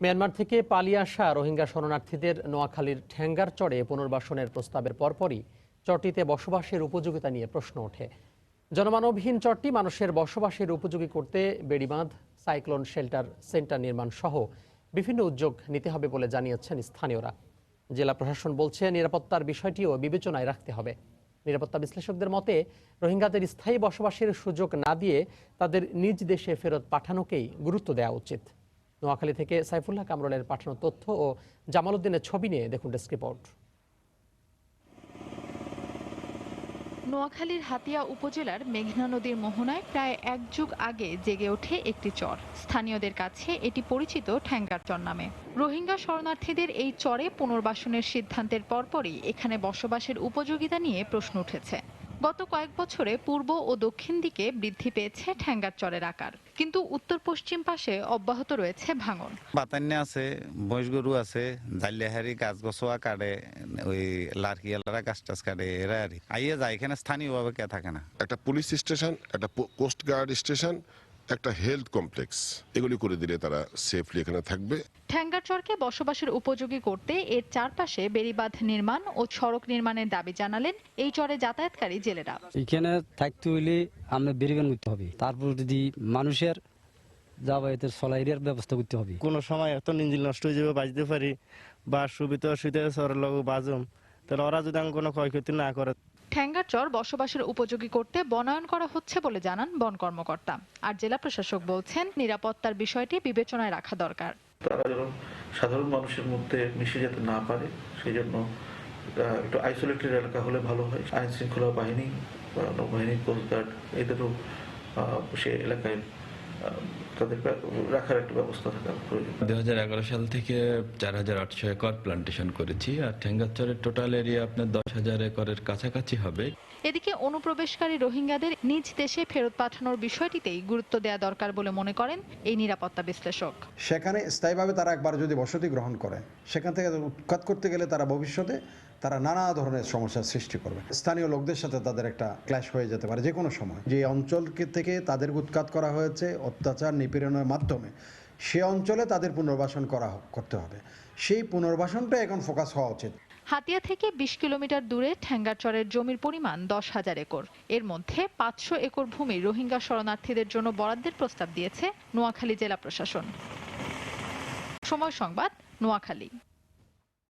Myanmar থেকে পালিয়ে আসা রোহিঙ্গা শরণার্থীদের নোয়াখালীর ঠ্যাঙ্গার চরে পুনর্বাসনের প্রস্তাবের পরপরই চরটিতে বসবাসের উপযোগিতা নিয়ে প্রশ্ন ওঠে। জনমানবহীন চরটি মানুষের বসবাসের উপযোগী করতে বেড়িবাঁধ, সাইক্লোন শেল্টার, সেন্টার নির্মাণ সহ বিভিন্ন উদ্যোগ নিতে হবে বলে জানিয়েছেন স্থানীয়রা। জেলা প্রশাসন বলছে, নিরাপত্তার বিষয়টিও বিবেচনায় রাখতে হবে। নিরাপত্তা বিশ্লেষকদের মতে, রোহিঙ্গাদের স্থায়ী বসবাসের সুযোগ না দিয়ে তাদের নিজ দেশে ফেরত পাঠানোকেই গুরুত্ব দেওয়া উচিত। নোয়াখালী থেকে সাইফুল্লাহ কামরুলের পাঠানো তথ্য ও জামাল উদ্দিনের ছবি নিয়ে দেখুন ডেস্ক রিপোর্ট। নোয়াখালীর হাতিয়া উপজেলার মেঘনা নদীর মোহনায় প্রায় এক যুগ আগে জেগে ওঠে একটি চর। স্থানীয়দের কাছে এটি পরিচিত ঠ্যাঙ্গার চর নামে। রোহিঙ্গা শরণার্থীদের এই চরে পুনর্বাসনের সিদ্ধান্তের পরপরই এখানে বসবাসের উপযোগিতা নিয়ে প্রশ্ন উঠেছে। গত কয়েক বছরে পূর্ব ও দক্ষিণ দিকে বৃদ্ধি পেয়েছে ঠ্যাঙ্গার চরের আকার। কিন্তু উত্তর পশ্চিম পাশে অব্যাহত রয়েছে ভাঙন। বাতান্য আছে গরু আছে জালিয়াহারি গাছ গছোয়া কাটে ওই লারকিয়ালারা গাছ টাছ কাটে এরা আর আইয়া আইয়ে যায় এখানে স্থানীয়ভাবে কে থাকে না। একটা পুলিশ স্টেশন একটা কোস্ট গার্ড স্টেশন একটা হেলথ কমপ্লেক্স এগুলি করে দিলে তারা সেফলি এখানে থাকবে। ঠ্যাঙ্গার চরকে বসবাসের উপযোগী করতে এর চারপাশে বেড়িবাঁধ নির্মাণ ও সড়ক নির্মাণের দাবি জানালেন এই চরে যাতায়াতকারী জেলেরা। এখানে থাকতে হইলে আমরা বেরিবেন করতে হবে। তারপর যদি মানুষের যাবায়াতের সলাইয়ের ব্যবস্থা করতে হবে। কোনো সময় এত ইঞ্জিন নষ্ট হয়ে যাবে বাজতে পারি বা সুবিধা অসুবিধা লগে বাজম তাহলে ওরা যদি আমি কোনো ক্ষয়ক্ষতি না করে ঠ্যাঙ্গার চর বসবাসের উপযোগী করতে বনায়ন করা হচ্ছে বলে জানান বন কর্মকর্তা। আর জেলা প্রশাসক বলছেন, নিরাপত্তার বিষয়টি বিবেচনায় রাখা দরকার। সাধারণ মানুষের মধ্যে মিশে যেতে না পারে, সেই জন্য একটু আইসোলেটেড এলাকা হলে ভালো হয়। আইন শৃঙ্খলা বাহিনী বা নৌবাহিনী কোস্টগার্ড এদেরও সে এলাকায় তাদের রাখার একটা ব্যবস্থা থাকা প্রয়োজন। দুই হাজার এগারো সাল থেকে চার হাজার আটশো একর প্লান্টেশন করেছি আর ঠেঙ্গাচরের টোটাল এরিয়া আপনার দশ হাজার একরের কাছাকাছি হবে। এদিকে অনুপ্রবেশকারী রোহিঙ্গাদের নিজ দেশে ফেরত পাঠানোর বিষয়টিতেই গুরুত্ব দেওয়া দরকার বলে মনে করেন এই নিরাপত্তা বিশ্লেষক। সেখানে স্থায়ীভাবে তারা একবার যদি বসতি গ্রহণ করে সেখান থেকে উৎখাত করতে গেলে তারা ভবিষ্যতে তারা নানা ধরনের সমস্যার সৃষ্টি করবে। স্থানীয় লোকদের সাথে তাদের একটা ক্ল্যাশ হয়ে যেতে পারে যে কোনো সময়। যে অঞ্চলকে থেকে তাদের উৎখাত করা হয়েছে অত্যাচার নিপীড়নের মাধ্যমে, সে অঞ্চলে তাদের পুনর্বাসন করা করতে হবে। সেই পুনর্বাসনটা এখন ফোকাস হওয়া উচিত। হাতিয়া থেকে বিশ কিলোমিটার দূরে ঠ্যাঙ্গারচরের জমির পরিমাণ দশ হাজার একর। এর মধ্যে পাঁচশো একর ভূমি রোহিঙ্গা শরণার্থীদের জন্য বরাদ্দের প্রস্তাব দিয়েছে নোয়াখালী জেলা প্রশাসন। সময় সংবাদ, নোয়াখালী।